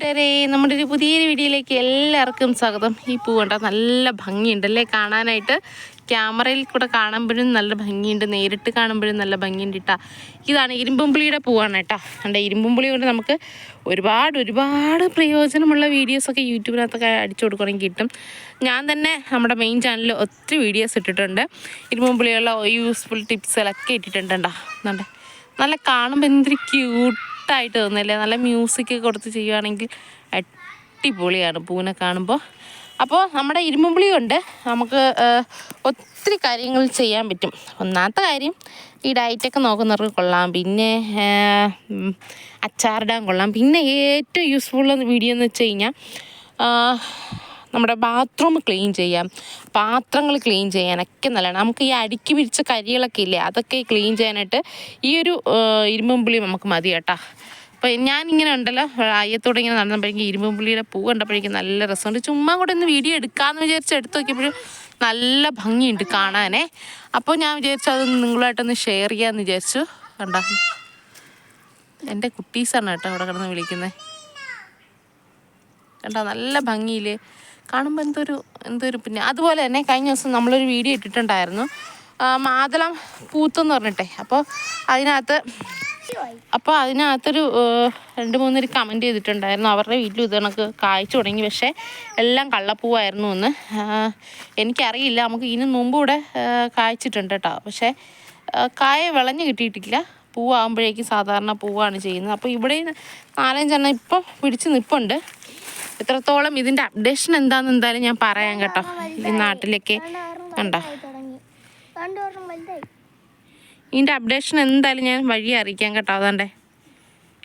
കൂട്ടുകാരെ നമ്മുടെ ഒരു പുതിയൊരു വീഡിയോയിലേക്ക് എല്ലാവർക്കും സ്വാഗതം. ഈ പൂ കണ്ട നല്ല ഭംഗിയുണ്ടല്ലേ കാണാനായിട്ട് ക്യാമറയിൽ കൂടെ കാണുമ്പോഴും നല്ല ഭംഗിയുണ്ട്. നേരിട്ട് കാണുമ്പോഴും നല്ല ഭംഗിയുണ്ട് കേട്ടാ ഇതാണ് ഇരുമ്പുംപുളിയുടെ പൂവാണ് കേട്ടോ. കണ്ട ഇരുമ്പുംപുളി കൊണ്ട് നമുക്ക് ഒരുപാട് ഒരുപാട് പ്രയോജനമുള്ള വീഡിയോസൊക്കെ യൂട്യൂബിനകത്തൊക്കെ അടിച്ചു കൊടുക്കണമെങ്കിൽ കിട്ടും. ഞാൻ തന്നെ നമ്മുടെ മെയിൻ ചാനലിൽ ഒത്തിരി വീഡിയോസ് ഇട്ടിട്ടുണ്ട്. ഇരുമ്പുംപുളിയുള്ള യൂസ്ഫുൾ ടിപ്സുകളൊക്കെ ഇട്ടിട്ടുണ്ട് കേട്ടോ നല്ല കാണുമ്പോൾ എന്തൊരു ക്യൂട്ടായിട്ട് തോന്നില്ലേ നല്ല മ്യൂസിക് കൊടുത്ത് ചെയ്യുവാണെങ്കിൽ അടിപൊളിയാണ് പൂവിനെ കാണുമ്പോൾ അപ്പോൾ നമ്മുടെ ഇരുമ്പുളി കൊണ്ട് നമുക്ക് ഒത്തിരി കാര്യങ്ങൾ ചെയ്യാൻ പറ്റും. ഒന്നാമത്തെ കാര്യം ഈ ഡയറ്റൊക്കെ നോക്കുന്നവർക്ക് കൊള്ളാം. പിന്നെ അച്ചാറിടാൻ കൊള്ളാം. പിന്നെ ഏറ്റവും യൂസ്ഫുൾ വീഡിയോ എന്ന് വെച്ച് കഴിഞ്ഞാൽ നമ്മുടെ ബാത്റൂം ക്ലീൻ ചെയ്യാം. പാത്രങ്ങൾ ക്ലീൻ ചെയ്യാനൊക്കെ നല്ലതാണ്. നമുക്ക് ഈ അടുക്കി പിരിച്ച കരികളൊക്കെ ഇല്ലേ അതൊക്കെ ക്ലീൻ ചെയ്യാനായിട്ട് ഈ ഒരു ഇരുമ്പുളി നമുക്ക് മതി കേട്ടോ. അപ്പോൾ ഞാനിങ്ങനെ ഉണ്ടല്ലോ അയ്യത്തോടെ ഇങ്ങനെ നടന്നപ്പോഴേക്കും ഇരുമ്പുള്ളിയുടെ പൂ കണ്ടപ്പോഴേക്കും നല്ല രസമുണ്ട്. ചുമ്മാ കൂടെ ഒന്ന് വീഡിയോ എടുക്കാമെന്ന് വിചാരിച്ച് എടുത്തു നോക്കിയപ്പോഴും നല്ല ഭംഗിയുണ്ട് കാണാനേ. അപ്പോൾ ഞാൻ വിചാരിച്ചു അത് നിങ്ങളുമായിട്ടൊന്ന് ഷെയർ ചെയ്യാമെന്ന് വിചാരിച്ചു. കണ്ടോ. എന്റെ കുട്ടീസാണ് കേട്ടോ അവിടെ കിടന്ന് വിളിക്കുന്നത് കണ്ടോ നല്ല ഭംഗിയിൽ കാണുമ്പോൾ എന്തൊരു എന്തൊരു പിന്നെ. അതുപോലെ തന്നെ കഴിഞ്ഞ ദിവസം നമ്മളൊരു വീഡിയോ ഇട്ടിട്ടുണ്ടായിരുന്നു. മാതളം പൂത്തെന്ന് പറഞ്ഞിട്ടെ. അപ്പോൾ അതിനകത്ത് അപ്പോൾ അതിനകത്തൊരു രണ്ട് മൂന്നൊരു കമന്റ് ചെയ്തിട്ടുണ്ടായിരുന്നു. അവരുടെ വീട്ടിൽ ഇത് കണക്ക് കായ്ച്ചു തുടങ്ങി. പക്ഷേ എല്ലാം കള്ളപ്പൂവായിരുന്നു എന്ന്. എനിക്കറിയില്ല. നമുക്ക് ഇതിന് മുമ്പ് ഇവിടെ കായ്ച്ചിട്ടുണ്ട് കേട്ടോ. പക്ഷേ കായ വിളഞ്ഞ് കിട്ടിയിട്ടില്ല. പൂവാകുമ്പോഴേക്കും സാധാരണ പൂവാണ് ചെയ്യുന്നത്. അപ്പോൾ ഇവിടെ നാലഞ്ചെണ്ണം ഇപ്പം പിടിച്ച് നിൽപ്പുണ്ട് എത്രത്തോളം ഇതിന്റെ അപ്ഡേഷൻ എന്താണെന്ന് എന്തായാലും ഞാൻ പറയാം കേട്ടോ. ഈ നാട്ടിലൊക്കെ കണ്ടോ? ഇതിന്റെ ഇതിന്റെ അപ്ഡേഷൻ എന്തായാലും ഞാൻ വഴി അറിയിക്കാം കേട്ടോ അതാണ്ടേ.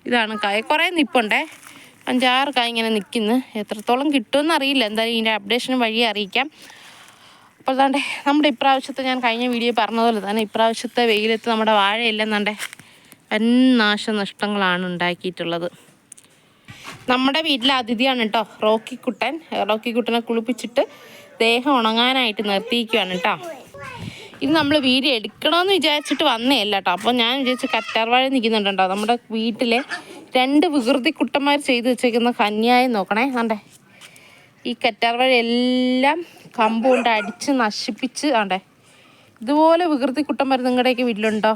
ഇതാണ് കായ. കുറേ നിപ്പുണ്ടേ? അഞ്ചാറ് കായ ഇങ്ങനെ നിൽക്കുന്നു എത്രത്തോളം കിട്ടുമെന്ന് അറിയില്ല. എന്തായാലും ഇതിന്റെ അപ്ഡേഷൻ വഴി അറിയിക്കാം. അപ്പോൾ അതാണ്ടേ നമ്മുടെ ഇപ്രാവശ്യത്തെ ഞാൻ കഴിഞ്ഞ വീഡിയോ പറഞ്ഞതുപോലെ തന്നെ ഇപ്രാവശ്യത്തെ വെയിലത്ത് നമ്മുടെ വാഴയെല്ലാം എന്താണ്ടേ വൻ നാശനഷ്ടങ്ങളാണ് ഉണ്ടാക്കിയിട്ടുള്ളത്. നമ്മുടെ വീട്ടിലെ അതിഥിയാണ് കേട്ടോ റോക്കിക്കുട്ടൻ റോക്കിക്കുട്ടനെ റോക്കി കുട്ടനെ കുളിപ്പിച്ചിട്ട് ദേഹം ഉണങ്ങാനായിട്ട് നിർത്തിയിരിക്കുകയാണ് കേട്ടോ. ഇത് നമ്മൾ വീട് എടുക്കണമെന്ന് വിചാരിച്ചിട്ട് വന്നേ അല്ല കേട്ടോ. അപ്പോൾ ഞാൻ വിചാരിച്ച് കറ്റാർവാഴ നിൽക്കുന്നുണ്ടോ? നമ്മുടെ വീട്ടിലെ രണ്ട് വികൃതി കുട്ടന്മാർ ചെയ്ത് വെച്ചേക്കുന്ന കന്യായം നോക്കണേ. ആണ്ടേ ഈ കറ്റാർവാഴ എല്ലാം കമ്പ് കൊണ്ട് അടിച്ച് നശിപ്പിച്ച് ആണ്ടേ ഇതുപോലെ വികൃതി കുട്ടന്മാർ നിങ്ങളുടെയൊക്കെ വീട്ടിലുണ്ടോ?